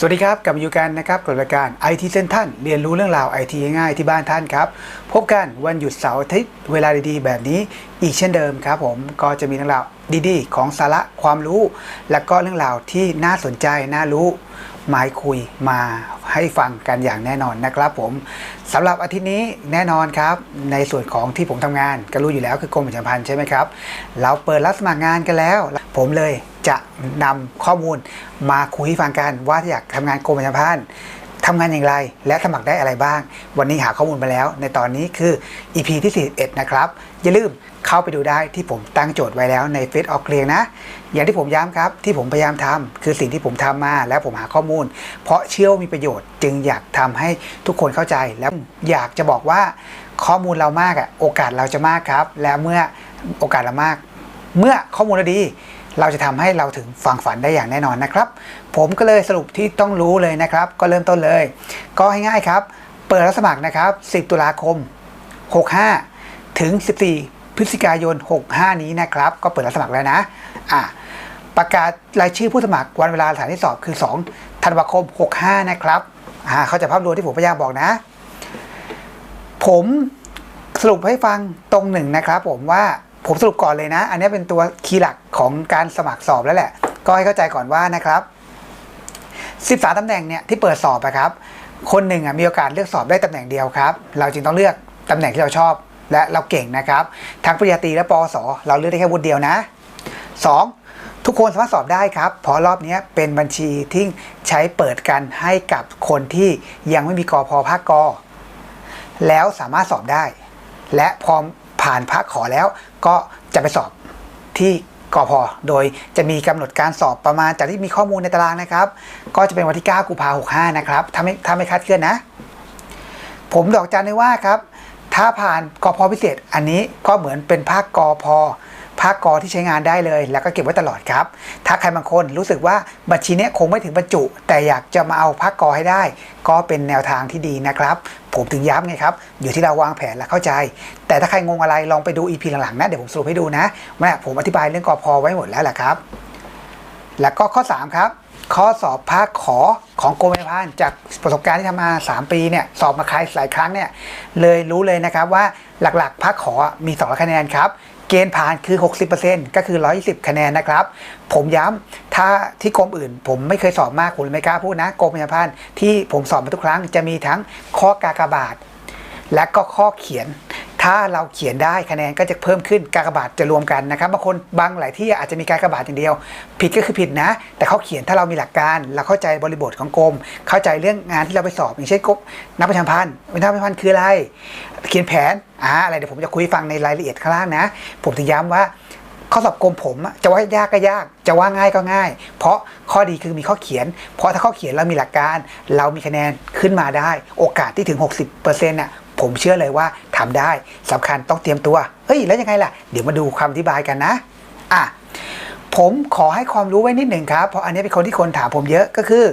สวัสดีครับ กลับมาอยู่กันนะครับกับรายการ IT เส้นท่านเรียนรู้เรื่องราว IT ง่ายๆที่บ้านท่านครับ พบกันวันหยุดเสาร์อาทิตย์เวลาดีๆ แบบนี้อีกเช่นเดิมครับ ผมก็จะมีเรื่องราวดีๆ ของสาระความรู้ และก็เรื่องราวที่น่าสนใจน่ารู้มาให้คุยมาให้ฟังกันอย่างแน่นอนนะครับผมสำหรับอาทิตย์นี้แน่นอนครับ ในส่วนของที่ผมทำงานก็รู้อยู่แล้วคือกรมประชาพันธ์ใช่ไหมครับเราเปิดรับสมัครงานกันแล้ว ผมเลย จะนำข้อมูลมาคุยให้ฟังกันว่าอยากทำงานกรมประชาพันธ์ทำงานอย่างไร และสมัครได้อะไรบ้าง วันนี้หาข้อมูลมาแล้ว ในตอนนี้คือ EP ที่ 41 นะครับ อย่าลืมเข้าไปดูได้ที่ผมตั้งโจทย์ไว้แล้วในเฟซออกเรียงนะ อย่างที่ผมย้ำครับที่ผมพยายามทำคือสิ่งที่ผมทำมาแล้วผมหาข้อมูล เพราะเชื่อว่ามีประโยชน์จึงอยากทำให้ทุกคนเข้าใจแล้วอยากจะบอกว่าข้อมูลเรามากอะโอกาสเราจะมากครับ และเมื่อโอกาสเรามาก เมื่อข้อมูลเราดี เราจะทำให้เราถึงฟังฝันได้อย่างแน่นอนนะครับ ผมก็เลยสรุปที่ต้องรู้เลยนะครับ ก็เริ่มต้นเลย ก็ให้ง่ายครับ เปิดรับสมัครนะครับ 10 ตุลาคม 65 ถึง 14 พฤศจิกายน 65 นี้นะครับ ก็เปิดรับสมัครแล้วนะอะประกาศรายชื่อผู้สมัครวันเวลาสถานที่สอบคือ 2 ธันวาคม 65 นะครับอ่าเขาใจะภาพรวมที่ผมพยายามบอกนะ ผมสรุปให้ฟังตรงหนึ่งนะครับ ผมว่า ผมสรุปก่อนเลยนะ อันนี้เป็นตัวคีย์หลักของการสมัครสอบแล้วแหละ ก็ให้เข้าใจก่อนว่านะครับ13ตำแหน่งเนี่ยที่เปิดสอบอะครับ คนหนึ่งมีโอกาสเลือกสอบได้ตำแหน่งเดียวครับ เราจึงต้องเลือกตำแหน่งที่เราชอบและเราเก่งนะครับ ทั้งปริญญาตรีและปวสเราเลือกได้แค่วุฒิเดียวนะ 2. ทุกคนสามารถสอบได้ครับเพราะรอบนี้เป็นบัญชีที่ใช้เปิดกันให้กับคนที่ยังไม่มีกอพอภาคกอแล้วสามารถสอบได้ และพอ ผ่านภาคขอแล้ว ก็จะไปสอบที่กอพอโดยจะมีกำหนดการสอบประมาณจากที่มีข้อมูลในตารางนะครับ ก็จะเป็นวันที่ 9 กุมภาพันธ์65 นะครับ ถ้าไม่ถ้าไม่คาดเคลื่อนนะ ผมดอกจันไว้ว่าครับ ถ้าผ่านกอพอพิเศษ อันนี้ก็เหมือนเป็นภาคกอพอ ภากอที่ใช้งานได้เลย แล้วก็เก็บไว้ตลอดครับ ถ้าใครบางคนรู้สึกว่าบัญชีเนี้ยคงไม่ถึงบรรจุ แต่อยากจะมาเอาภากอให้ได้ ก็เป็นแนวทางที่ดีนะครับ ผมถึงย้ำไงครับ อยู่ที่เราวางแผนและเข้าใจ แต่ถ้าใครงงอะไรลองไปดู EP หลังๆนะเดี๋ยวผมสรุปให้ดูนะว่ผมอธิบายเรื่องกอพอไว้หมดแล้วแหละครับ แล้วก็ข้อ 3 ครับข้อสอบภาคขอของกรมประชาสัมพันจากประสบการณ์ที่ทำมา 3 ปีเนี่ยสอบมาคลายหลายครั้งเนี่ยเลยรู้เลยนะครับว่าหลักๆภาคขอมี 2 คะแนนครับ เกณฑ์ผ่านคือ 60%ก็คือ 120 คะแนนนะครับ ผมย้ำถ้าที่กรมอื่น ผมไม่เคยสอบมากผมเลยไม่กล้าพูดนะกรมประชาพันธ์ที่ผมสอบมาทุกครั้งจะมีทั้งข้อกากบาท และก็ข้อเขียน ถ้าเราเขียนได้คะแนนก็จะเพิ่มขึ้นกากบาทจะรวมกันนะครับบางคนบางหลายที่อาจจะมีกากบาทอย่างเดียว ผิดก็คือผิดนะ แต่เขาเขียนถ้าเรามีหลักการ เราเข้าใจบริบทของกรม เข้าใจเรื่องงานที่เราไปสอบ อย่างเช่นกรมนักประชาพันธ์นักประชาพันธ์คืออะไร เขียนแผนอ่าอะไรเดี๋ยวผมจะคุยฟังในรายละเอียดข้างล่างนะ ผมถึงย้ำว่าข้อสอบกรมผมจะว่ายากก็ยาก จะว่าง่ายก็ง่าย เพราะข้อดีคือมีข้อเขียน เพราะถ้าข้อเขียนเรามีหลักการ เรามีคะแนนขึ้นมาได้ โอกาสที่ถึง 60%น่ะผมเชื่อเลยว่าทำได้สำคัญต้องเตรียมตัว เฮ้ย แล้วยังไงล่ะ เดี๋ยวมาดูคำอธิบายกันนะ อะ ผมขอให้ความรู้ไว้นิดหนึ่งครับ เพราะอันนี้เป็นคนที่คนถามผมเยอะก็คือ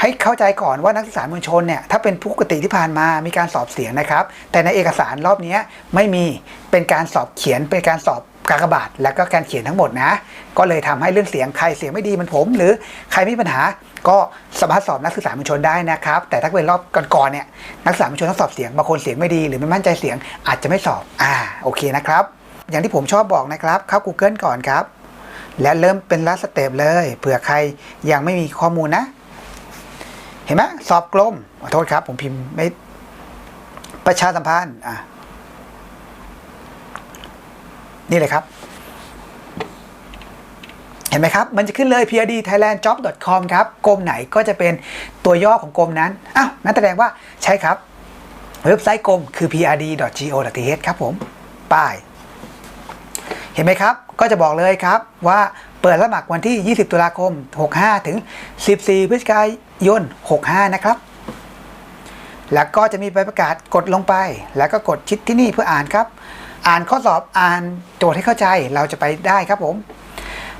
ให้เข้าใจก่อนว่านักศึกษามวลชนเนี่ยถ้าเป็นปกติที่ผ่านมามีการสอบเสียงนะครับ แต่ในเอกสารรอบนี้ไม่มีเป็นการสอบเขียนเป็นการสอบกากบาทแล้วก็การเขียนทั้งหมดนะ ก็เลยทำให้เรื่องเสียงใครเสียงไม่ดีมันผม หรือใครมีปัญหาก็สามารถสอบนักศึกษามวลชนได้นะครับ แต่ถ้าเป็นรอบก่อนๆเนี่ยนักศึกษามวลชนต้องสอบเสียงบางคนเสียงไม่ดี หรือไม่มั่นใจเสียงอาจจะไม่สอบอ่าโอเคนะครับ อย่างที่ผมชอบบอกนะครับเข้า Google ก่อนครับ และเริ่มเป็นลัสเต็ปเลยเผื่อใครยังไม่มีข้อมูลนะ เห็นไหมสอบกลมขอโทษครับ ผมพิมพ์ไม่ประชาสัมพันธ์อะนี่เลยครับ เห็นไหมครับ มันจะขึ้นเลย prd thailand job com ครับกรมไหนก็จะเป็นตัวย่อของกรมนั้นอ้าวนั่นแสดงว่าใช่ครับ เว็บไซต์กรมคือ prd go th ครับผม ป้าย เห็นไหมครับ ก็จะบอกเลยครับว่าเปิดสมัครวันที่ 20 ตุลาคม 65 ถึง 14 พฤศจิกายน 65 นะครับ แล้วก็จะมีใบประกาศกดลงไป แล้วก็กดชิดที่นี่เพื่ออ่านครับ อ่านข้อสอบอ่านโจทย์ให้เข้าใจเราจะไปได้ครับผม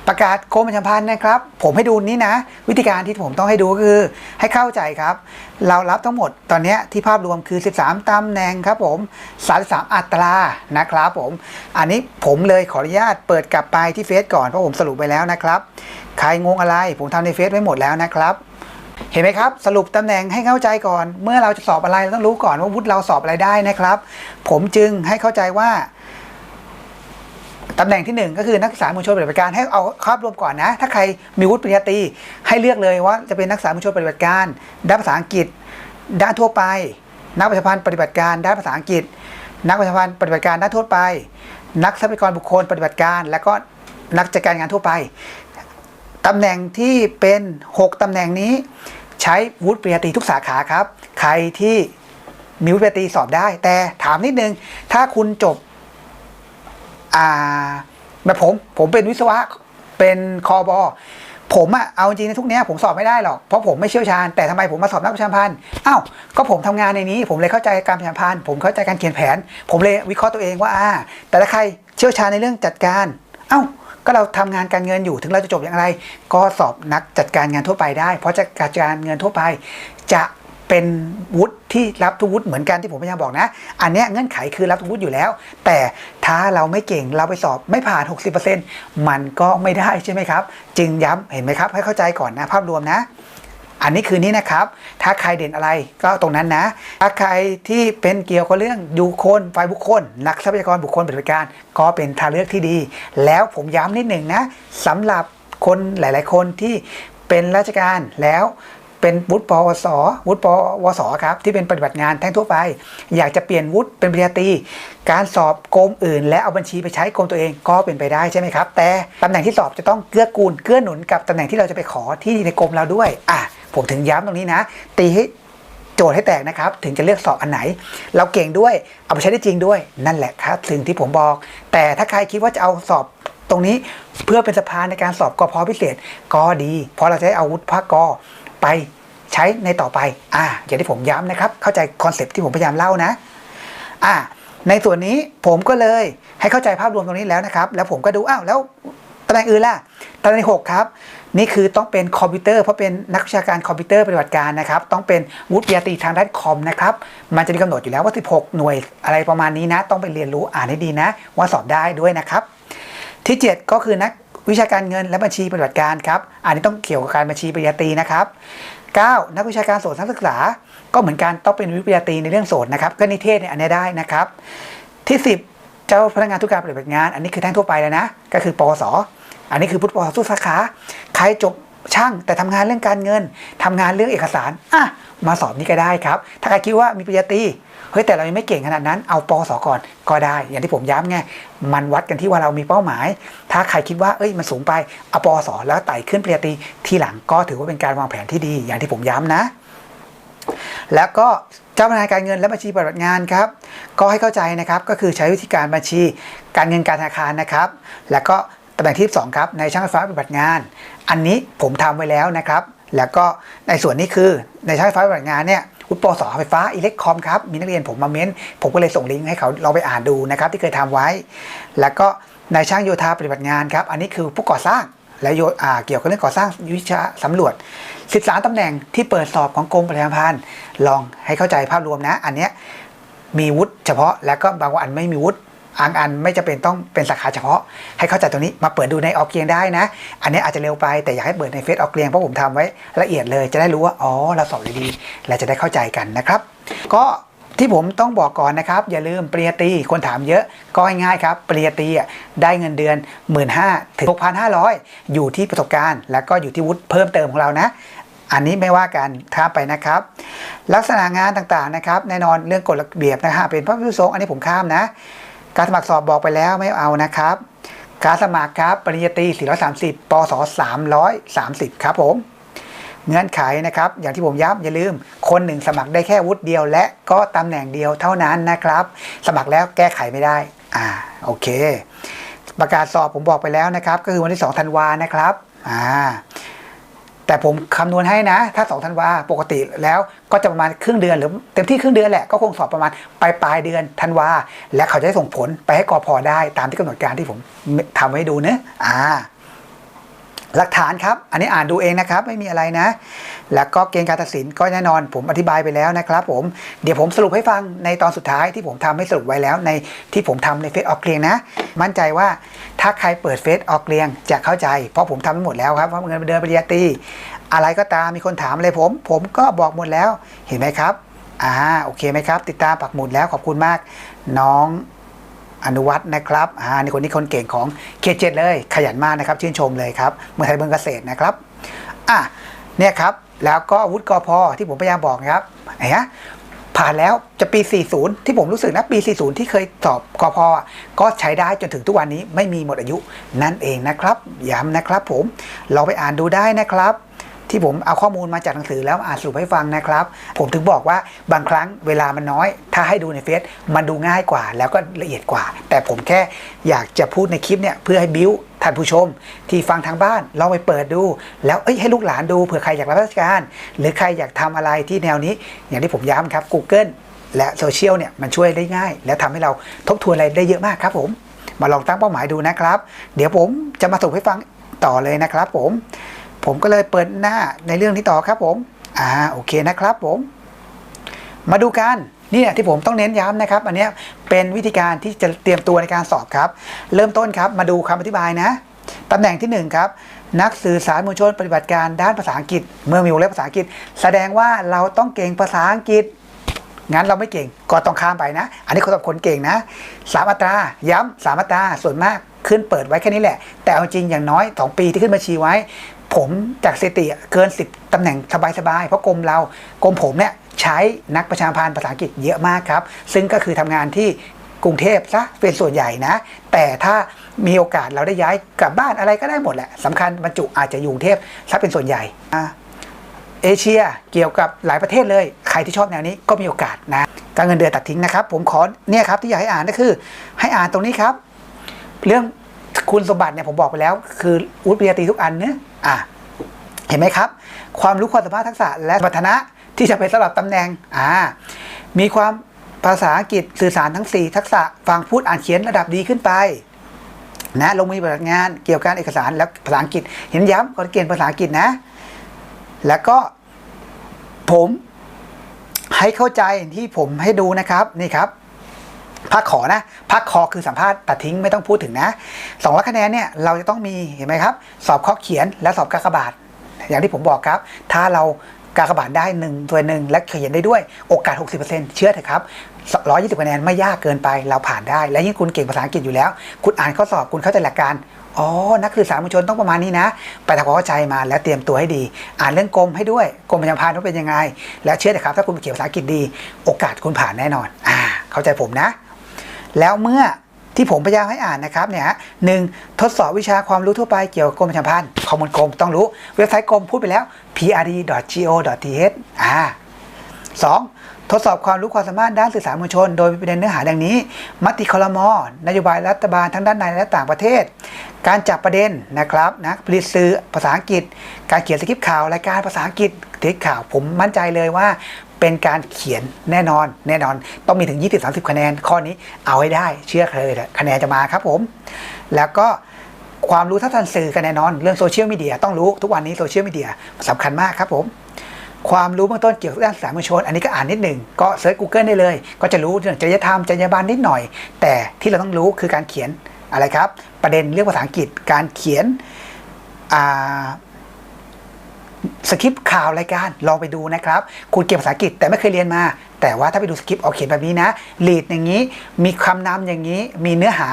ประกาศกรมประชาสัมพันธ์นะครับ ผมให้ดูนี้นะ วิธีการที่ผมต้องให้ดูก็คือ ให้เข้าใจครับ เรารับทั้งหมดตอนนี้ที่ภาพรวมคือ 13ตำแหน่งครับผม33อัตรานะครับผม อันนี้ผมเลยขออนุญาตเปิดกลับไปที่เฟซก่อน เพราะผมสรุปไปแล้วนะครับ ใครงงอะไรผมทำในเฟซไว้หมดแล้วนะครับเห็นไหมครับ สรุปตำแหน่งให้เข้าใจก่อน เมื่อเราจะสอบอะไรเราต้องรู้ก่อนว่าวุฒิเราสอบอะไรได้นะครับ ผมจึงให้เข้าใจว่า ตำแหน่งที่หนึ่งก็คือนักศึกษามวลชนปฏิบัติการให้เอาครอบรวมก่อนนะ ถ้าใครมีวุฒิปริญญาตรีให้เลือกเลยว่าจะเป็นนักศึกษามวลชนปฏิบัติการด้านภาษาอังกฤษ ด้านทั่วไป นักประชาพันธ์ปฏิบัติการด้านภาษาอังกฤษ นักประชาพันธ์ปฏิบัติการด้านทั่วไป นักทรัพยากรบุคคลปฏิบัติการ และก็นักจัดการงานทั่วไปตำแหน่งที่เป็น 6 ตำแหน่งนี้ ใช้วุฒิปริญญาตรีทุกสาขาครับ ใครที่มีวุฒิปริญญาตรีสอบได้ แต่ถามนิดนึง ถ้าคุณจบ อ่าแบบผมผมเป็นวิศวะเป็นคอบอผมอะเอาจริงในทุกเนี้ยผมสอบไม่ได้หรอกเพราะผมไม่เชี่ยวชาญแต่ทำไมผมมาสอบนักประชาพันธ์อ้าวก็ผมทำงานในนี้ ผมเลยเข้าใจการประชาพันธ์ผมเข้าใจการเขียนแผน ผมเลยวิเคราะห์ตัวเองว่าอ่า แต่ถ้าใครเชี่ยวชาญในเรื่องจัดการ เอ้าก็เราทำงานการเงินอยู่ถึงเราจะจบอย่างไร ก็สอบนักจัดการงานทั่วไปได้ เพราะจะจัดการเงินทั่วไป จะ เป็นวุฒิที่รับทุกวุฒิเหมือนกันที่ผมพยายามบอกนะ อันนี้เงื่อนไขคือรับทุกวุฒิอยู่แล้ว แต่ถ้าเราไม่เก่งเราไปสอบไม่ผ่าน 60%มันก็ไม่ได้ใช่ไหมครับ จึงย้ำเห็นไหมครับ ให้เข้าใจก่อนนะ ภาพรวมนะ อันนี้คือนี้นะครับ ถ้าใครเด่นอะไรก็ตรงนั้นนะ ถ้าใครที่เป็นเกี่ยวกับเรื่องยูคนฝ่ายบุคคล นักทรัพยากรบุคคลปฏิบัติการ ก็เป็นทางเลือกที่ดี แล้วผมย้ำนิดหนึ่งนะสำหรับคนหลาย ๆ คนที่เป็นราชการแล้ว เป็นวุฒิปวส วุฒิปวส ครับ ที่เป็นปฏิบัติงานแท่งทั่วไป อยากจะเปลี่ยนวุฒิเป็นปริญญาตรี การสอบกรมอื่น และเอาบัญชีไปใช้กรมตัวเองก็เป็นไปได้ใช่ไหมครับ แต่ตำแหน่งที่สอบจะต้องเกื้อกูลเกื้อหนุนกับตำแหน่งที่เราจะไปขอที่ในกรมเราด้วย อะ ผมถึงย้ำตรงนี้นะ ตีให้โจทย์ให้แตกนะครับ ถึงจะเลือกสอบอันไหน เราเก่งด้วย เอาไปใช้ได้จริงด้วย นั่นแหละครับสิ่งที่ผมบอก แต่ถ้าใครคิดว่าจะเอาสอบตรงนี้เพื่อเป็นสะพานในการสอบกพพิเศษก็ดี เพราะเราจะได้อาวุธภาคกไป ใช้ในต่อไป อ่าอย่างที่ผมย้ำนะครับ เข้าใจคอนเซปต์ที่ผมพยายามเล่านะ อ่า ในส่วนนี้ผมก็เลยให้เข้าใจภาพรวมตรงนี้แล้วนะครับ แล้วผมก็ดู อ้าว แล้วตำแหน่งอื่นล่ะตำแหน่งหกครับ นี่คือต้องเป็นคอมพิวเตอร์เพราะเป็นนักวิชาการคอมพิวเตอร์ปฏิบัติการนะครับ ต้องเป็นวุฒิปริญญาตรีทางด้านคอมนะครับ มันจะมีกำหนดอยู่แล้วว่า 16 หน่วยอะไรประมาณนี้นะ ต้องไปเรียนรู้อ่านให้ดีนะ ว่าสอบได้ด้วยนะครับ ที่ 7 ก็คือนักวิชาการเงินและบัญชีปฏิบัติการครับ อันนี้ต้องเกี่ยวกับการบัญชีปริญญาตรีนะครับ 9 นักวิชาการโสตนักศึกษา ก็เหมือนกันต้องเป็นวิทยาตรีในเรื่องโสตนะครับ ก็นิเทศเนี่ยอันนี้ได้นะครับ ที่ 10 เจ้าพนักงานทุกการปฏิบัติงาน อันนี้คือแท่งทั่วไปแล้วนะ ก็คือปวสอันนี้คือพุทธปวสทุกสาขา ใครจบ ช่างแต่ทำงานเรื่องการเงินทำงานเรื่องเอกสารอะมาสอบนี่ก็ได้ครับ ถ้าใครคิดว่ามีปริญญาตรีเฮ้ยแต่เรายังไม่เก่งขนาดนั้นเอาปสก่อนก็ได้ อย่างที่ผมย้ำไงมันวัดกันที่ว่าเรามีเป้าหมาย ถ้าใครคิดว่าเอ้ยมันสูงไปเอาปสแล้วไต่ขึ้นปริญญาตรีทีหลังก็ถือว่าเป็นการวางแผนที่ดี อย่างที่ผมย้ำนะ แล้วก็เจ้าพนักงานการเงินและบัญชีปฏิบัติงานครับก็ให้เข้าใจนะครับก็คือใช้วิธีการบัญชีการเงินการธนาคารนะครับ แล้วก็ตำแหน่งที่ 2 ครับ ในช่างไฟฟ้าปฏิบัติงาน อันนี้ผมทำไว้แล้วนะครับ แล้วก็ในส่วนนี้คือในช่างไฟฟ้าปฏิบัติงานเนี่ยวุฒิปสไฟฟ้าอิเล็กคอมครับ มีนักเรียนผมมาเม้น ผมก็เลยส่งลิงก์ให้เขาลองไปอ่านดูนะครับ ที่เคยทำไว้ แล้วก็ในช่างโยธาปฏิบัติงานครับ อันนี้คือผู้ก่อสร้างและโยอ่าเกี่ยวกับเรื่องก่อสร้างวิชาสำรวจ 13ตำแหน่งที่เปิดสอบของกรมประชาสัมพันธ์ลองให้เข้าใจภาพรวมนะ อันเนี้ยมีวุฒิเฉพาะแล้วก็บางอันไม่มีวุฒิางอันไม่จะเป็นต้องเป็นสาขาเฉพาะ ให้เข้าใจตรงนี้มาเปิดดูในออกเกียงได้นะ อันนี้อาจจะเร็วไปแต่อยากให้เปิดในเฟซออกเกียงเพราะผมทำไว้ละเอียดเลย จะได้รู้ว่าอ๋อเราสอบดีๆและจะได้เข้าใจกันนะครับ ก็ที่ผมต้องบอกก่อนนะครับ อย่าลืมปริญญาตรีคนถามเยอะก็ง่ายครับปริญญาตรีอะได้เงินเดือน 1 5ื่นถึง 6,500 อยู่ที่ประสบการณ์ แล้วก็อยู่ที่วุฒิเพิ่มเติมของเรานะ อันนี้ไม่ว่ากันข้ามไปนะครับ ลักษณะงานต่างๆนะครับ แน่นอนเรื่องกฎระเบียบนะฮะเป็นพระพิสุสงอันนี้ผมข้ามนะ การสมัครสอบบอกไปแล้วไม่เอานะครับ การสมัครครับปริญญาตรี430ปศ330 ครับผมเงื่อนไขนะครับ อย่างที่ผมย้ำอย่าลืม คนหนึ่งสมัครได้แค่วุฒิเดียว และก็ตำแหน่งเดียวเท่านั้นนะครับ สมัครแล้วแก้ไขไม่ได้ อ่าโอเค ประกาศสอบผมบอกไปแล้วนะครับ ก็คือวันที่ 2 ธันวานะครับ อ่า แต่ผมคำนวณให้นะ ถ้า2ธันวาปกติแล้วก็จะประมาณครึ่งเดือนหรือเต็มที่ครึ่งเดือนแหละก็คงสอบประมาณปลายปลายเดือนธันวาและเขาจะได้ส่งผลไปให้กอพอได้ตามที่กำหนดการที่ผมทำให้ดูเนะอ่า หลักฐานครับ อันนี้อ่านดูเองนะครับ ไม่มีอะไรนะ แล้วก็เกณฑ์การตัดสินก็แน่นอน ผมอธิบายไปแล้วนะครับ ผม เดี๋ยวผมสรุปให้ฟังในตอนสุดท้ายที่ผมทำให้สรุปไว้แล้วในที่ผมทำในเฟซออกเกลียงนะ มั่นใจว่าถ้าใครเปิดเฟซออกเกลียงจะเข้าใจ เพราะผมทำไปหมดแล้วครับเพราเงินเดือนปริญญาตรีอะไรก็ตามมีคนถามอะไรผม ผมก็บอกหมดแล้ว เห็นไหมครับ อ่า โอเคไหมครับ ติดตามปักหมุดแล้วขอบคุณมาก น้อง อนุวัฒน์นะครับอ่านี่คนนี้คนเก่งของเขตเจ็ดเลยขยันมากนะครับ ชื่นชมเลยครับเมืองไทยเมืองเกษตรนะครับอะเนี่ยครับแล้วก็อาวุธกอพอที่ผมพยายามบอกนะครับไอ้ฮะผ่านแล้วจะปี 40 ที่ผมรู้สึกนะปี 40 ที่เคยสอบกอพอะก็ใช้ได้จนถึงทุกวันนี้ไม่มีหมดอายุนั่นเองนะครับ ย้ำนะครับผมลองไปอ่านดูได้นะครับ ที่ผมเอาข้อมูลมาจากหนังสือแล้วอ่านสรุปให้ฟังนะครับ ผมถึงบอกว่าบางครั้งเวลามันน้อย ถ้าให้ดูในเฟซมันดูง่ายกว่า แล้วก็ละเอียดกว่า แต่ผมแค่อยากจะพูดในคลิปเนี่ยเพื่อให้บิวท่านผู้ชม ที่ฟังทางบ้านลองไปเปิดดู แล้วเอ้ยให้ลูกหลานดูเผื่อใครอยากรับราชการ หรือใครอยากทำอะไรที่แนวนี้ อย่างที่ผมย้ำครับ Google และโซเชียลเนี่ยมันช่วยได้ง่าย และทำให้เราทบทวนอะไรได้เยอะมากครับผม มาลองตั้งเป้าหมายดูนะครับ เดี๋ยวผมจะมาสรุปให้ฟังต่อเลยนะครับผม ผมก็เลยเปิดหน้าในเรื่องนี้ต่อครับผมอ่าโอเคนะครับผม มาดูกันนี่แหละที่ผมต้องเน้นย้ำนะครับ อันเนี้ยเป็นวิธีการที่จะเตรียมตัวในการสอบครับ เริ่มต้นครับมาดูคำอธิบายนะตำแหน่งที่หนึ่งครับ นักสื่อสารมวลชนปฏิบัติการด้านภาษาอังกฤษ เมื่อมีวงเล็บภาษาอังกฤษ แสดงว่าเราต้องเก่งภาษาอังกฤษ งั้นเราไม่เก่งก็ต้องข้ามไปนะ อันนี้คนสำหรับคนเก่งนะสามอัตราย้ำสามอัตราส่วนมากขึ้นเปิดไว้แค่นี้แหละ แต่เอาจริงอย่างน้อย 2 ปีที่ขึ้นมาชี้ไว้ ผมจากสถิติเกิน 10 ตำแหน่งสบายๆ เพราะกรมเรากรมผมเนี่ยใช้นักประชาพันธ์ภาษาอังกฤษเยอะมากครับ ซึ่งก็คือทำงานที่กรุงเทพซะเป็นส่วนใหญ่นะ แต่ถ้ามีโอกาสเราได้ย้ายกลับบ้านอะไรก็ได้หมดแหละสำคัญบรรจุอาจจะอยู่กรุงเทพซะเป็นส่วนใหญ่อะเอเชียเกี่ยวกับหลายประเทศเลย ใครที่ชอบแนวนี้ก็มีโอกาสนะการเงินเดือนตัดทิ้งนะครับ ผมขอเนี่ยครับที่อยากให้อ่านก็คือ ให้อ่านตรงนี้ครับ เรื่อง คุณสมบัติเนี่ยผมบอกไปแล้ว คืออุทปริญญาตรีทุกอันเนะอะเห็นไหมครับ ความรู้ความสามารถทักษะและสมรรถนะที่จะเป็นสำหรับตำแหน่งอ่ามีความภาษาอังกฤษสื่อสารทั้ง 4 ทักษะฟังพูดอ่านเขียนระดับดีขึ้นไปนะลงมือปฏิบัติงานเกี่ยวกับเอกสารและภาษาอังกฤษ เห็นย้ำกฎเกณฑ์ภาษาอังกฤษนะ แล้วก็ผมให้เข้าใจที่ผมให้ดูนะครับนี่ครับ ภาคขอนะภาคคอคือสัมภาษณ์ตัดทิ้งไม่ต้องพูดถึงนะสองร้อยคะแนนเนี่ยเราจะต้องมีเห็นไหมครับ สอบข้อเขียนและสอบกากบาท อย่างที่ผมบอกครับ ถ้าเรากากบาทได้หนึ่งตัวหนึ่งและเขียนได้ด้วยโอกาส 60%เชื่อเถอะครับ120คะแนนไม่ยากเกินไปเราผ่านได้ และยิ่งคุณเก่งภาษาอังกฤษอยู่แล้ว คุณอ่านข้อสอบคุณเข้าใจหลักการอ๋อ นักสื่อสารมวลชนต้องประมาณนี้นะ ไปทำความเข้าใจมาแล้วเตรียมตัวให้ดี อ่านเรื่องกรมให้ด้วย กรมประชาพันธ์ว่าเป็นยังไง และเชื่อเถอะครับ ถ้าคุณเขียนภาษาอังกฤษดี โอกาสคุณผ่านแน่นอน อ่า เข้าใจผมนะ แล้วเมื่อที่ผมพยายามให้อ่านนะครับเนี่ยฮะหนึ่งทดสอบวิชาความรู้ทั่วไปเกี่ยวกับกรมประชาสัมพันธ์ข้อมูลกรมต้องรู้เว็บไซต์กรมพูดไปแล้ว prd.go.th อ่า 2. ทดสอบความรู้ความสามารถด้านสื่อสารมวลชน โดยมีประเด็นเนื้อหาดังนี้ มติคลมนโยบายรัฐบาลทั้งด้านในและต่างประเทศ การจับประเด็นนะครับนะผลิตสื่อภาษาอังกฤษ การเขียนสคริปต์ข่าวรายการภาษาอังกฤษเทคข่าวผมมั่นใจเลยว่า เป็นการเขียนแน่นอนแน่นอน ต้องมีถึง 20-30 คะแนน ข้อนี้เอาให้ได้เชื่อเลยคะแนนจะมาครับผม แล้วก็ความรู้ทักษะสื่อกันแน่นอน เรื่องโซเชียลมีเดียต้องรู้ทุกวันนี้โซเชียลมีเดียสำคัญมากครับผม ความรู้เบื้องต้นเกี่ยวกับด้านสารมวลชน อันนี้ก็อ่านนิดหนึ่งก็เซิร์ช Google ได้เลย ก็จะรู้เรื่องจริยธรรมจรรยาบรรณนิดหน่อย แต่ที่เราต้องรู้คือการเขียนอะไรครับ ประเด็นเรื่องภาษาอังกฤษการเขียนอ่า สคริปต์ข่าวรายการลองไปดูนะครับ คุณเก่งภาษาอังกฤษแต่ไม่เคยเรียนมา แต่ว่าถ้าไปดูสคริปต์เอาเขียนแบบนี้นะลีดอย่างนี้ มีคำนำอย่างนี้ มีเนื้อหา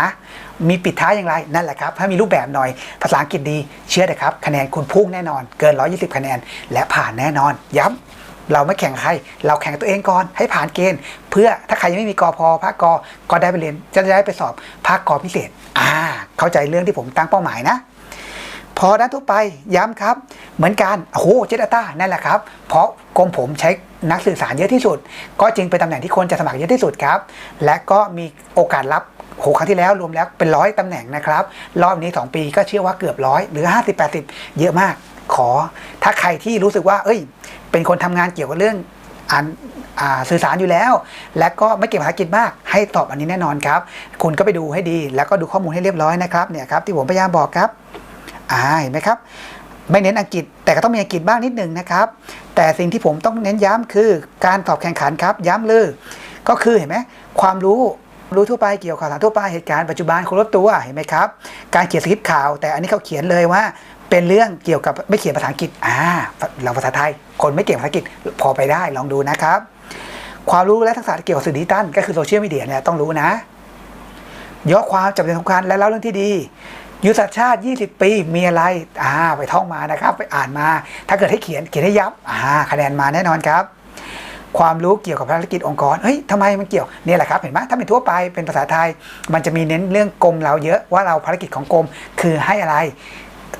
มีปิดท้ายอย่างไร นั่นแหละครับถ้ามีรูปแบบหน่อยภาษาอังกฤษดี เชื่อเถอะครับ คะแนนคุณพุ่งแน่นอน เกิน 120 คะแนน และผ่านแน่นอน ย้ำเราไม่แข่งใคร เราแข่งตัวเองก่อนให้ผ่านเกณฑ์ เพื่อถ้าใครยังไม่มีกอพอภาคกอก็ได้ไปเรียนจะได้ไปสอบภาคกอพิเศษ อ่า เข้าใจเรื่องที่ผมตั้งเป้าหมายนะ พอด้านทั่วไปย้ำครับ เหมือนกันโอ้โหเจดต้านั่นแหละครับ เพราะกรมผมใช้นักสื่อสารเยอะที่สุด ก็จึงเป็นตำแหน่งที่คนจะสมัครเยอะที่สุดครับ และก็มีโอกาสรับโหครั้งที่แล้วรวมแล้วเป็นร้อยตำแหน่งนะครับ รอบนี้ 2 ปีก็เชื่อว่าเกือบร้อยหรือ 50 80 เยอะมาก ขอ ถ้าใครที่รู้สึกว่า เอ้ย เป็นคนทำงานเกี่ยวกับเรื่องอ่านอ่าสื่อสารอยู่แล้ว และก็ไม่เก่งภาษาอังกฤษมาก ให้ตอบอันนี้แน่นอนครับ คุณก็ไปดูให้ดี แล้วก็ดูข้อมูลให้เรียบร้อยนะครับเนี่ยครับที่ผมพยายามบอกครับ อ่าเห็นไหมครับ ไม่เน้นอังกฤษแต่ก็ต้องมีอังกฤษบ้างนิดหนึ่งนะครับ แต่สิ่งที่ผมต้องเน้นย้ำคือการตอบแข่งขันครับ ย้ำเลยก็คือเห็นไหมความรู้รู้ทั่วไปเกี่ยวกับข่าวสารทั่วไปเหตุการณ์ปัจจุบันคนรอบตัวเห็นไหมครับ การเขียนสคริปต์ข่าว แต่อันนี้เขาเขียนเลยว่า เป็นเรื่องเกี่ยวกับไม่เขียนภาษาอังกฤษอ่าเราภาษาไทย คนไม่เก่งภาษาอังกฤษพอไปได้ลองดูนะครับ ความรู้และทักษะเกี่ยวกับสื่อดิจิตัลก็คือโซเชียลมีเดียเนี่ยต้องรู้นะย่อความจำเป็นสำคัญและเล่าเรื่องที่ดี ยุทธศาสตร์ชาติ 20 ปีมีอะไรอ่าไปท่องมานะครับ ไปอ่านมา ถ้าเกิดให้เขียนเขียนให้ยับอ่าคะแนนมาแน่นอนครับความรู้เกี่ยวกับภารกิจองค์กร เฮ้ยทำไมมันเกี่ยว เนี่ยแหละครับ เห็นไหมถ้าเป็นทั่วไป เป็นภาษาไทย มันจะมีเน้นเรื่องกรมเราเยอะ ว่าเราภารกิจของกรม คือให้อะไร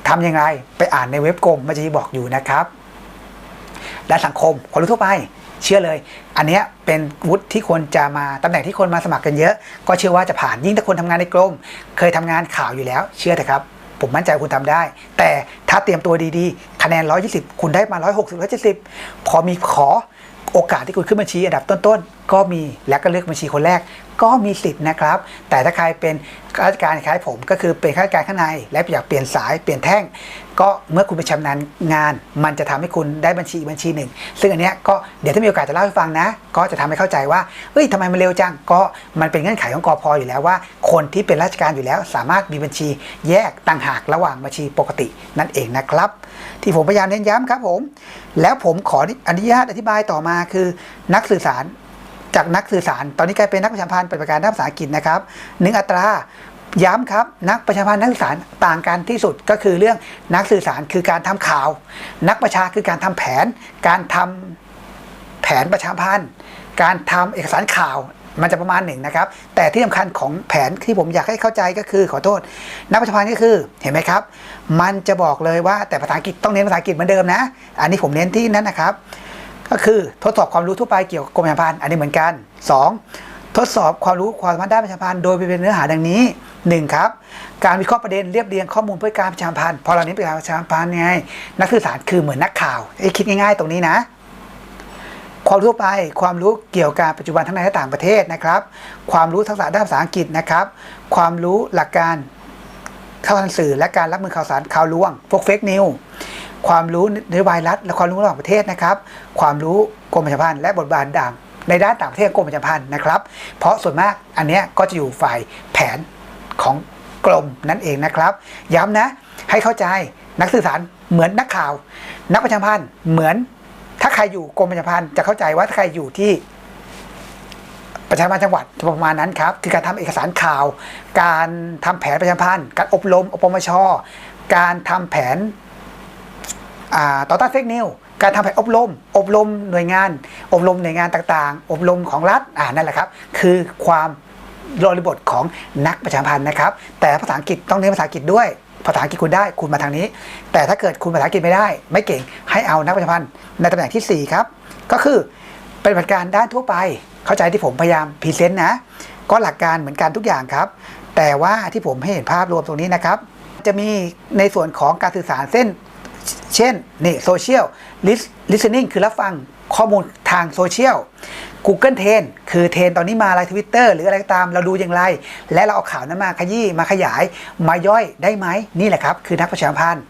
ทำยังไง ไปอ่านในเว็บกรมมันจะมีบอกอยู่นะครับ ด้านสังคม ความรู้ทั่วไป เชื่อเลย อันนี้เป็นวุฒิที่คนจะมาตำแหน่งที่คนมาสมัครกันเยอะ ก็เชื่อว่าจะผ่านยิ่งถ้าคนทำงานในกรม เคยทำงานข่าวอยู่แล้ว เชื่อเถอะครับ ผมมั่นใจคุณทำได้ แต่ถ้าเตรียมตัวดีๆ คะแนน 120 คุณได้มา 160 170 พอมีขอโอกาสที่คุณขึ้นบัญชีอันดับต้นๆ ก็มีและก็เลือกบัญชีคนแรก ก็มีสิทธิ์นะครับ แต่ถ้าใครเป็นข้าราชการคล้ายผม ก็คือเป็นข้าราชการข้างใน และอยากเปลี่ยนสายเปลี่ยนแท่ง ก็เมื่อคุณไปชำนาญงาน มันจะทำให้คุณได้บัญชีอีกบัญชีหนึ่ง ซึ่งอันเนี้ยก็เดี๋ยวถ้ามีโอกาสจะเล่าให้ฟังนะ ก็จะทำให้เข้าใจว่าเฮ้ยทำไมมันเร็วจังก็มันเป็นเงื่อนไขของกอพอยู่แล้วว่า คนที่เป็นราชการอยู่แล้ว สามารถมีบัญชีแยกต่างหากระหว่างบัญชีปกตินั่นเองนะครับ ที่ผมพยายามเน้นย้ำครับผม แล้วผมขออนุญาตอธิบายต่อมาคือ นักสื่อสารจากนักสื่อสาร ตอนนี้กลายเป็นนักประชาพันธ์ปฏิบัติการด้านภาษาอังกฤษนะครับหนึ่งอัตรา ย้ำครับนักประชาพันธ์นักสื่อสารต่างกันที่สุดก็คือเรื่องนักสื่อสารคือการทำข่าว นักประชาคือการทำแผน การทำแผนประชาพันธ์ การทำเอกสารข่าวมันจะประมาณหนึ่งนะครับ แต่ที่สำคัญของแผนที่ผมอยากให้เข้าใจก็คือขอโทษ นักประชาพันธ์ก็คือเห็นไหมครับ มันจะบอกเลยว่าแต่ภาษาอังกฤษต้องเน้นภาษาอังกฤษเหมือนเดิมนะ อันนี้ผมเน้นที่นั้นนะครับ ก็คือทดสอบความรู้ทั่วไปเกี่ยวกับกรมประชาพันธ์อันนี้เหมือนกัน 2. ทดสอบความรู้ความสามารถด้านประชามพันธ์โดยเป็นเนื้อหาดังนี้ 1. ครับ การวิเคราะห์ประเด็นเรียบเรียงข้อมูลเพื่อการประชามพันธ์พอเราเน้นประชามพันธ์ไงนักสื่อสารคือเหมือนนักข่าวไอ้คิดง่ายๆ ตรงนี้นะ ความรู้ทั่วไปความรู้เกี่ยวกับปัจจุบันทั้งในและต่างประเทศนะครับ ความรู้ทักษะด้านภาษาอังกฤษนะครับ ความรู้หลักการข่าวสารสื่อและการรับมือข่าวสารข่าวลวงพวกเฟกนิวความรู้นโยบายรัฐและความรู้ระหว่างประเทศนะครับ ความรู้กรมประชาพันธ์และบทบาทด่าง ในด้านต่างประเทศกรมประชาพันธ์นะครับ เพราะส่วนมากอันเนี้ยก็จะอยู่ฝ่ายแผนของกรมนั่นเองนะครับ ย้ำนะให้เข้าใจนักสื่อสารเหมือนนักข่าว นักประชาพันธ์เหมือนถ้าใครอยู่กรมประชาพันธ์จะเข้าใจว่าถ้าใครอยู่ที่ประชาพันธ์จังหวัดจะประมาณนั้นครับ คือการทำเอกสารข่าว การทำแผนประชาพันธ์การอบรมอปมชการทำแผนต่อต้านเฟกนิว การทำแผนอบรม อบรมหน่วยงาน อบรมหน่วยงานต่างๆ อบรมของรัฐอ่านั่นแหละครับ คือความบริบทของนักประชาพันธ์นะครับ แต่ภาษาอังกฤษต้องเน้นภาษาอังกฤษด้วย ภาษาอังกฤษคุณได้คุณมาทางนี้ แต่ถ้าเกิดคุณภาษาอังกฤษไม่ได้ ไม่เก่งให้เอานักประชาพันธ์ในตำแหน่งที่ 4 ครับ ก็คือเปฏิบัติการด้านทั่วไป เข้าใจที่ผมพยายามพรีเซนต์นะก็หลักการเหมือนกันทุกอย่างครับ แต่ว่าที่ผมให้เห็นภาพรวมตรงนี้นะครับ จะมีในส่วนของการสื่อสารเส้น เช่นนี่โซเชียล listening คือรับฟังข้อมูลทางโซเชียล Google Trend คือเทรนตอนนี้มาอะไรทวิตเตอร์หรืออะไรก็ตามเราดูอย่างไร และเราเอาข่าวนั้นมาขยี้มาขยาย มาย่อยได้ไหมนี่แหละครับ คือนักประชาสัมพันธ์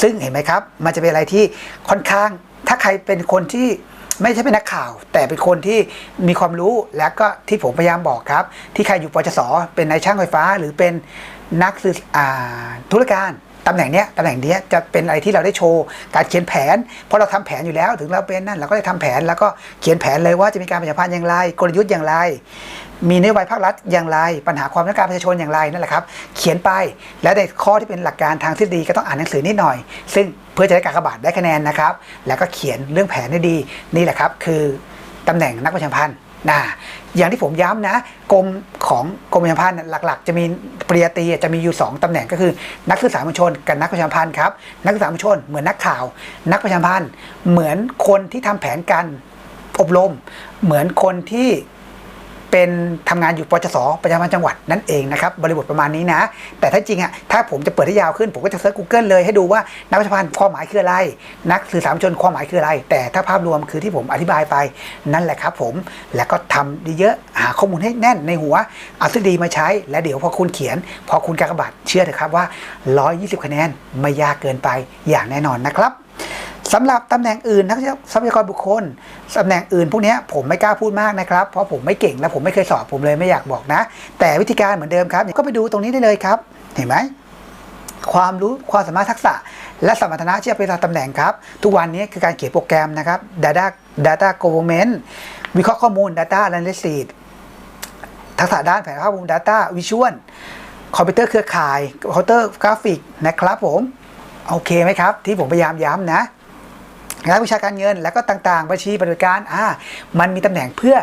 ซึ่งเห็นไหมครับ มันจะเป็นอะไรที่ค่อนข้าง ถ้าใครเป็นคนที่ไม่ใช่เป็นนักข่าว แต่เป็นคนที่มีความรู้แล้วก็ที่ผมพยายามบอกครับ ที่ใครอยู่ปจสเป็นนายช่างไฟฟ้า หรือเป็นนักสื่อธุรการ ตำแหน่งเนี้ยตำแหน่งเนี้ยจะเป็นอะไรที่เราได้โชว์การเขียนแผน เพราะเราทำแผนอยู่แล้ว ถึงเราเป็นนั่นเราก็ได้ทำแผนแล้วก็เขียนแผนเลยว่าจะมีการประชาพันธ์อย่างไร กลยุทธ์อย่างไร มีนโยบายภาครัฐอย่างไร ปัญหาความต้องการประชาชนอย่างไรนั่นแหละครับ เขียนไปและในข้อที่เป็นหลักการทางทฤษฎีก็ต้องอ่านหนังสือนิดหน่อย ซึ่งเพื่อจะได้การกระบาทได้คะแนนนะครับ แล้วก็เขียนเรื่องแผนได้ดี นี่แหละครับ คือตำแหน่งนักประชาพันธ์ นะอย่างที่ผมย้ำนะกรมของกรมประชาพันธ์หลัก ๆ จะมีปริยตีจะมีอยู่ 2ตำแหน่งก็คือนักสื่อสารมวลชนกับนักประชาพันธ์ครับนักสื่อสารมวลชนเหมือนนักข่าว นักประชาพันธ์เหมือนคนที่ทำแผนการอบรม เหมือนคนที่ เป็นทำงานอยู่ปจสประจำจังหวัดนั่นเองนะครับบริบทประมาณนี้นะ แต่ถ้าจริงอะถ้าผมจะเปิดให้ยาวขึ้น ผมก็จะเซิร์ช Google เลยให้ดูว่านักวิชาพันธ์ความหมายคืออะไร นักสื่อสารมวลชนความหมายคืออะไร แต่ถ้าภาพรวมคือที่ผมอธิบายไปนั่นแหละครับผมแล้วก็ทำดีเยอะหาข้อมูลให้แน่นในหัวเอาทฤษฎีมาใช้ และเดี๋ยวพอคุณเขียน พอคุณกากบาทเชื่อเถอะครับว่า 120 คะแนนไม่ยากเกินไปอย่างแน่นอนนะครับ สำหรับตำแหน่งอื่นนักทรัพยากรบุคคลตำแหน่งอื่นพวกนี้ผมไม่กล้าพูดมากนะครับ เพราะผมไม่เก่งและผมไม่เคยสอบผมเลยไม่อยากบอกนะ แต่วิธีการเหมือนเดิมครับ ก็ไปดูตรงนี้ได้เลยครับ เห็นไหมความรู้ความสามารถทักษะ และสมรรถนะที่จะไปตำแหน่งครับ ทุกวันนี้คือการเขียนโปรแกรมนะครับ Data Data Government วิเคราะห์ข้อมูล Data Analysis ทักษะด้านแผนภาพข้อมูล Data Visual คอมพิวเตอร์เครือข่ายคอมพิวเตอร์กราฟิกนะครับผม โอเคไหมครับ ที่ผมพยายามย้ำนะ งานวิชาการเงินแล้วก็ต่างๆ บัญชีปฏิบัติการอ่ามันมีตำแหน่งเพื่อ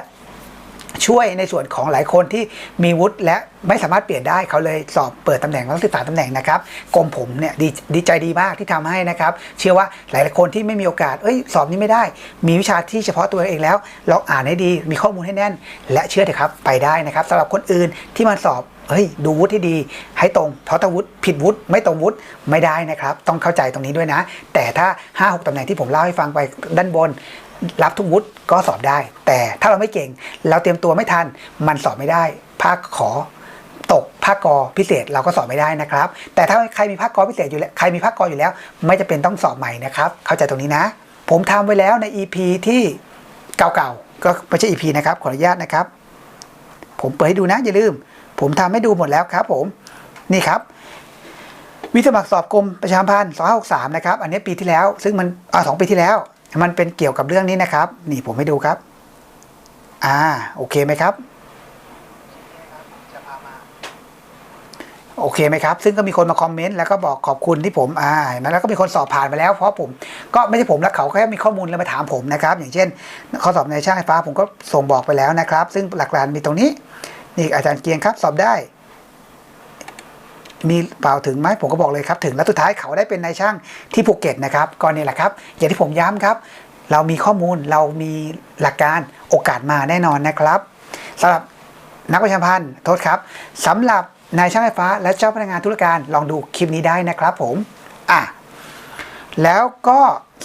ช่วยในส่วนของหลายคนที่มีวุฒิและไม่สามารถเปลี่ยนได้เขาเลยสอบเปิดตำแหน่งนักศึกษาตำแหน่งนะครับกรมผมเนี่ยดีดีใจดีมากที่ทำให้นะครับ เชื่อว่าหลายๆคนที่ไม่มีโอกาสเอ้ยสอบนี้ไม่ได้ มีวิชาที่เฉพาะตัวเองแล้วลองอ่านให้ดี มีข้อมูลให้แน่น และเชื่อเถอะครับไปได้นะครับสำหรับคนอื่นที่มาสอบ เฮ้ยดูวุฒิให้ดีให้ตรง เพราะถ้าวุฒิผิดวุฒิไม่ตรงวุฒิไม่ได้นะครับ ต้องเข้าใจตรงนี้ด้วยนะ แต่ถ้า 5-6ตำแหน่งที่ผมเล่าให้ฟังไปด้านบน รับทุกวุฒิก็สอบได้ แต่ถ้าเราไม่เก่ง เราเตรียมตัวไม่ทัน มันสอบไม่ได้ ภาคขอตกภาคกอพิเศษเราก็สอบไม่ได้นะครับ แต่ถ้าใครมีภาคกอพิเศษอยู่แล้วใครมีภาคกออยู่แล้ว ไม่จะเป็นต้องสอบใหม่นะครับ เข้าใจตรงนี้นะ ผมทำไว้แล้วใน EP ที่เก่าๆก็ไม่ใช่ EP นะครับขออนุญาตนะครับ ผมเปิดให้ดูนะอย่าลืม ผมทำให้ดูหมดแล้วครับผมนี่ครับ วิสมัครสอบกรมประชาพันธ์2563นะครับ อันนี้ปีที่แล้ว ซึ่งมันอ่าสองปีที่แล้ว มันเป็นเกี่ยวกับเรื่องนี้นะครับ นี่ผมให้ดูครับ อ่า โอเคไหมครับโอเคไหมครับ ซึ่งก็มีคนมาคอมเมนต์แล้วก็บอกขอบคุณที่ผมอ่าเห็นไหมแล้วก็มีคนสอบผ่านมาแล้ว เพราะผมก็ไม่ใช่ผมแล้วเขาแค่มีข้อมูลแล้วมาถามผมนะครับ อย่างเช่นข้อสอบในช่างไฟฟ้าผมก็ส่งบอกไปแล้วนะครับ ซึ่งหลักการมีตรงนี้ นี่อาจารย์เกียงครับสอบได้ มีเปล่าถึงไหมผมก็บอกเลยครับ ถึงแล้วสุดท้ายเขาได้เป็นนายช่างที่ภูเก็ตนะครับก็นี่แหละครับ อย่างที่ผมย้ำครับ เรามีข้อมูลเรามีหลักการโอกาสมาแน่นอนนะครับสำหรับนักประชาพันธ์โทษครับสำหรับนายช่างไฟฟ้า และเจ้าพนักงานธุรการลองดูคลิปนี้ได้นะครับ ผม อะแล้วก็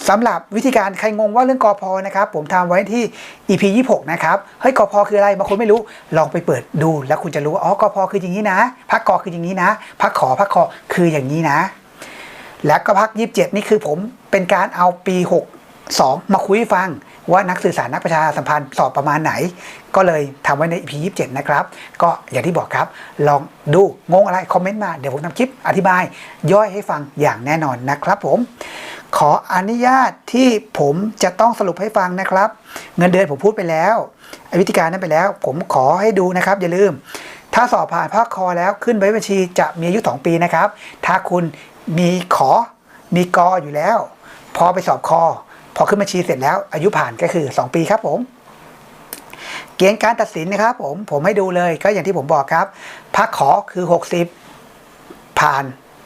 สำหรับวิธีการใครงงว่าเรื่องกอพอนะครับ ผมทำไว้ที่ EP 26 นะครับ เฮ้ยกอพอคืออะไรบางคนไม่รู้ลองไปเปิดดู แล้วคุณจะรู้ว่าอ๋อกอพอคืออย่างนี้นะพักกอคืออย่างนี้นะพักขอพักคอคืออย่างนี้นะ แล้วก็พัก 27 นี่คือผมเป็นการเอาปี 62 มาคุยฟังว่านักสื่อสารนักประชาสัมพันธ์สอบประมาณไหน ก็เลยทำไว้ใน EP 27 นะครับ ก็อย่างที่บอกครับ ลองดูงงอะไรคอมเมนต์มาเดี๋ยวผมทำคลิปอธิบาย ย่อยให้ฟังอย่างแน่นอนนะครับผม ขออนุญาตที่ผมจะต้องสรุปให้ฟังนะครับ เงินเดือนผมพูดไปแล้ววิธีการนั้นไปแล้ว ผมขอให้ดูนะครับ อย่าลืม ถ้าสอบผ่านภาคคอแล้วขึ้นใบบัญชีจะมีอายุ 2 ปีนะครับ ถ้าคุณมีขอมีกออยู่แล้ว พอไปสอบคอ พอขึ้นบัญชีเสร็จแล้ว อายุผ่านก็คือ 2 ปีครับผม เกณฑ์การตัดสินนะครับ ผมผมให้ดูเลยก็อย่างที่ผมบอกครับภาคขอคือ 60 ผ่าน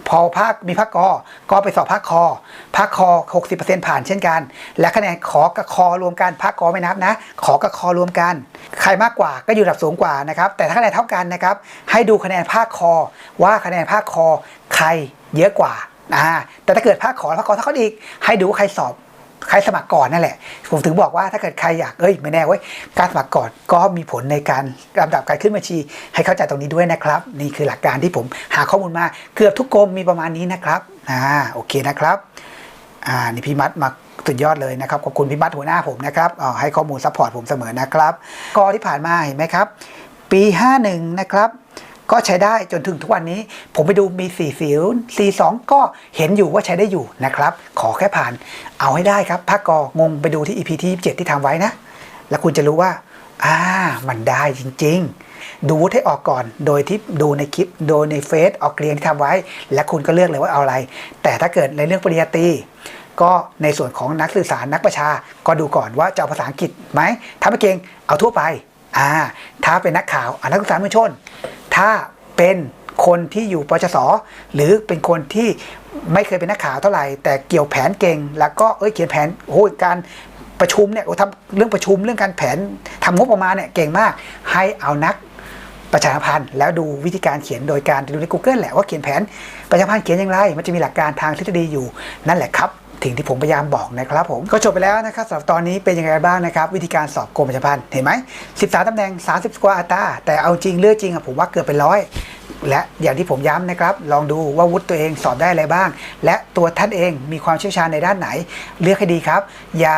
พอภาคมีภาคกอก็ไปสอบภาคคอภาคคอ60%ผ่านเช่นกัน และคะแนนขอกับคอรวมกันภาคกอไม่นับนะ ขอกับคอรวมกัน ใครมากกว่าก็อยู่ระดับสูงกว่านะครับแต่ถ้าคะแนนเท่ากันนะครับให้ดูคะแนนภาคคอ ว่าคะแนนภาคคอใครเยอะกว่าอ่าแต่ถ้าเกิดภาคขอภาคกอเท่ากันอีก ให้ดูใครสอบ ใครสมัครก่อนนั่นแหละ ผมถึงบอกว่าถ้าเกิดใครอยากเอ้ยไม่แน่เว้ยการสมัครก่อนก็มีผลในการลำดับการขึ้นบัญชี ให้เข้าใจตรงนี้ด้วยนะครับ นี่คือหลักการที่ผมหาข้อมูลมาเกือบทุกกรมมีประมาณนี้นะครับอ่าโอเคนะครับอ่านี่พี่มัดมาสุดยอดเลยนะครับขอบคุณพี่มัดหัวหน้าผมนะครับอ่าให้ข้อมูลซัพพอร์ตผมเสมอนะครับกอที่ผ่านมาเห็นไหมครับ ปี 51 นะครับ ก็ใช้ได้จนถึงทุกวันนี้ ผมไปดูมี4 0 4 2ก็เห็นอยู่ว่าใช้ได้อยู่นะครับ ขอแค่ผ่าน เอาให้ได้ครับภาคกองงไปดูที่ EP ที่27ที่ทำไว้นะ แล้วคุณจะรู้ว่าอ่ามันได้จริง ๆ ดูวุฒิให้ออกก่อน โดยที่ดูในคลิป โดยในเฟซออกเรียนที่ทำไว้ และคุณก็เลือกเลยว่าเอาอะไร แต่ถ้าเกิดในเรื่องปริญญาตรีก็ในส่วนของนักสื่อสารนักประชา ก็ดูก่อนว่าจะเอาภาษาอังกฤษไหมถ้าไม่เก่งเอาทั่วไปอ่าถ้าเป็นนักข่าวนักสื่อสารมวลชน ถ้าเป็นคนที่อยู่ปชสหรือเป็นคนที่ไม่เคยเป็นนักข่าวเท่าไหร่ แต่เกี่ยวแผนเก่ง แล้วก็เอ้ยเขียนแผนโอ้ยการประชุมเนี่ยโอ้ทำเรื่องประชุมเรื่องการแผนทำงบประมาณเนี่ยเก่งมาก ให้เอานักประชาพันธ์แล้วดูวิธีการเขียนโดยการดูใน Google แหละว่าเขียนแผนประชาพันธ์เขียนอย่างไร มันจะมีหลักการทางทฤษฎีอยู่นั่นแหละครับ ถึงที่ผมพยายามบอกนะครับผมก็จบไปแล้วนะครับสำหรับตอนนี้เป็นยังไงบ้างนะครับวิธีการสอบกรมประชาพันธ์เห็นไหม13ตำแหน่ง 30 กว่าอัตราแต่เอาจริงเลือกจริงอะผมว่าเกือบเป็นร้อยและอย่างที่ผมย้ำนะครับ ลองดูว่าวุฒิตัวเองสอบได้อะไรบ้าง และตัวท่านเองมีความเชี่ยวชาญในด้านไหน เลือกให้ดีครับ อย่า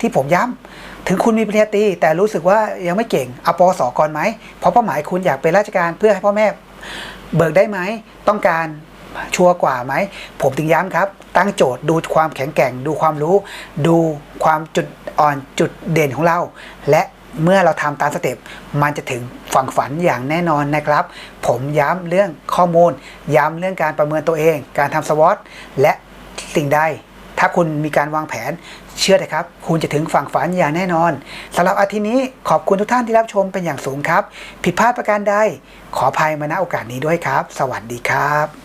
ที่ผมย้ำถึงคุณมีปริญญาตรีแต่รู้สึกว่ายังไม่เก่งเอาปวสก่อนไหมเพราะเป้าหมายคุณอยากเป็นราชการเพื่อให้พ่อแม่เบิกได้ไหม ต้องการชัวร์กว่าไหม ผมถึงย้ำครับ ตั้งโจทย์ดูความแข็งแกร่ง ดูความรู้ ดูความจุดอ่อนจุดเด่นของเรา และเมื่อเราทำตามสเต็ปมันจะถึงฝั่งฝันอย่างแน่นอนนะครับ ผมย้ำเรื่องข้อมูล ย้ำเรื่องการประเมินตัวเอง การทำสวอตและสิ่งใด ถ้าคุณมีการวางแผน เชื่อเลยครับ คุณจะถึงฝั่งฝันอย่างแน่นอนสำหรับอาทิตย์นี้ขอบคุณทุกท่านที่รับชมเป็นอย่างสูงครับ ผิดพลาดประการใดขออภัยมาณโอกาสนี้ด้วยครับ สวัสดีครับ